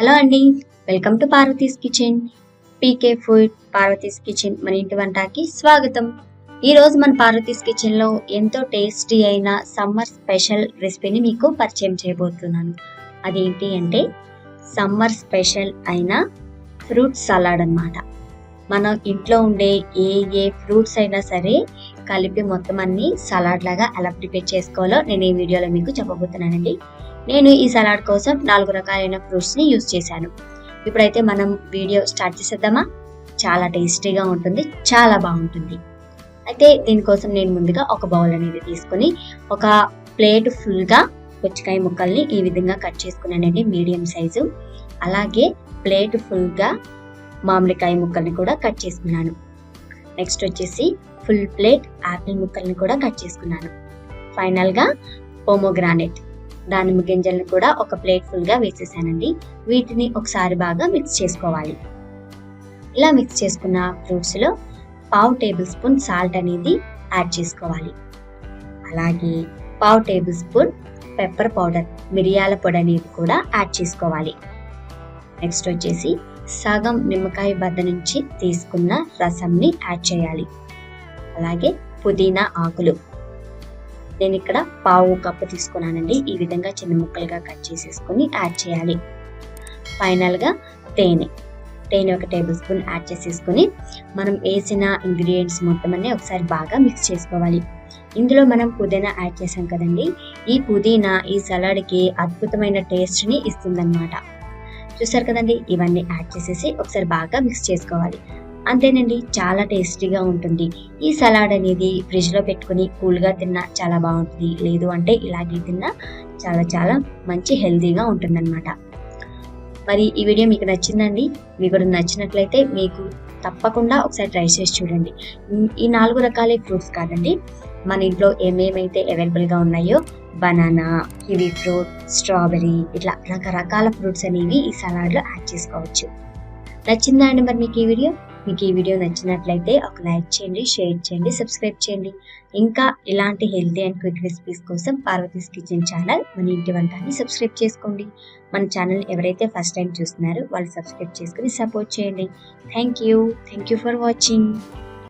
Hello అండి. Welcome to Parvathi's kitchen. PK food Parvathi's kitchen మన ఇంటి వంటకి స్వాగతం. ఈరోజు మన పార్వతీస్ కిచెన్లో ఎంతో టేస్టీ అయిన సమ్మర్ స్పెషల్ రెసిపీని మీకు పరిచయం చేయబోతున్నాను. అదేంటి అంటే సమ్మర్ స్పెషల్ అయిన ఫ్రూట్ సలాడ్ అన్నమాట. మనం ఇంట్లో ఉండే ఏ ఏ ఫ్రూట్స్ అయినా సరే కలిపి మొత్తం అన్ని సలాడ్ లాగా ఎలా ప్రిపేర్ చేసుకోవాలో నేను ఈ వీడియోలో మీకు చెప్పబోతున్నానండి. నేను ఈ సలాడ్ కోసం నాలుగు రకాలైన ఫ్రూట్స్ని యూజ్ చేశాను. ఇప్పుడైతే మనం వీడియో స్టార్ట్ చేసేద్దామా? చాలా టేస్టీగా ఉంటుంది చాలా బాగుంటుంది. అయితే దీనికోసం నేను ముందుగా ఒక బౌల్ అనేది తీసుకొని ఒక ప్లేట్ ఫుల్గా పుచ్చకాయ ముక్కల్ని ఈ విధంగా కట్ చేసుకున్నానండి మీడియం సైజు. అలాగే ప్లేట్ ఫుల్గా మామిడికాయ ముక్కల్ని కూడా కట్ చేసుకున్నాను. నెక్స్ట్ వచ్చేసి ఫుల్ ప్లేట్ యాపిల్ ముక్కల్ని కూడా కట్ చేసుకున్నాను. ఫైనల్గా పోమోగ్రానెట్. దానిమ్మ గింజలను కూడా ఒక ప్లేట్ ఫుల్గా వేసేసానండి. వీటిని ఒకసారి బాగా మిక్స్ చేసుకోవాలి. ఇలా మిక్స్ చేసుకున్న ఫ్రూట్స్లో పావు టేబుల్ స్పూన్ సాల్ట్ అనేది యాడ్ చేసుకోవాలి. అలాగే పావు టేబుల్ స్పూన్ పెప్పర్ పౌడర్ మిరియాల పొడి అనేది కూడా యాడ్ చేసుకోవాలి. నెక్స్ట్ వచ్చేసి సగం నిమ్మకాయ బద్ద నుంచి తీసుకున్న రసంని యాడ్ చేయాలి. అలాగే పుదీనా ఆకులు నేను ఇక్కడ పావు కప్పు తీసుకున్నానండి. ఈ విధంగా చిన్న ముక్కలుగా కట్ చేసేసుకొని యాడ్ చేయాలి. ఫైనల్గా తేనె. తేనె ఒక టేబుల్ స్పూన్ యాడ్ చేసేసుకుని మనం వేసిన ఇంగ్రీడియంట్స్ మొత్తం అన్నీ ఒకసారి బాగా మిక్స్ చేసుకోవాలి. ఇందులో మనం పుదీనా యాడ్ చేసాం కదండి. ఈ పుదీనా ఈ సలాడ్కి అద్భుతమైన టేస్ట్ని ఇస్తుందన్నమాట. చూసారు కదండి? ఇవన్నీ యాడ్ చేసేసి ఒకసారి బాగా మిక్స్ చేసుకోవాలి. అంతేనండి చాలా టేస్టీగా ఉంటుంది. ఈ సలాడ్ అనేది ఫ్రిడ్జ్లో పెట్టుకుని కూల్గా తిన్నా చాలా బాగుంటుంది. లేదు అంటే ఇలాగే తిన్నా చాలా చాలా మంచి హెల్తీగా ఉంటుందన్నమాట. మరి ఈ వీడియో మీకు నచ్చిందండి మీకు కూడా నచ్చినట్లయితే మీకు తప్పకుండా ఒకసారి ట్రై చేసి చూడండి. ఈ నాలుగు రకాల ఫ్రూట్స్ కాదండి మన ఇంట్లో ఏమేమైతే అవైలబుల్గా ఉన్నాయో బనానా కివీ ఫ్రూట్ స్ట్రాబెరీ ఇట్లా రకరకాల ఫ్రూట్స్ అనేవి ఈ సలాడ్లో యాడ్ చేసుకోవచ్చు. నచ్చిందా అండి మరి మీకు ఈ వీడియో? మీకు ఈ వీడియో నచ్చినట్లయితే ఒక లైక్ చేయండి షేర్ చేయండి సబ్స్క్రైబ్ చేయండి. ఇంకా ఇలాంటి హెల్తీ అండ్ క్విక్ రెసిపీస్ కోసం పార్వతీస్ కిచెన్ ఛానల్ మన ఇంటి వంటాన్ని సబ్స్క్రైబ్ చేసుకోండి. మన ఛానల్ ఎవరైతే ఫస్ట్ టైం చూస్తున్నారో వాళ్ళు సబ్స్క్రైబ్ చేసుకుని సపోర్ట్ చేయండి. Thank you thank you for watching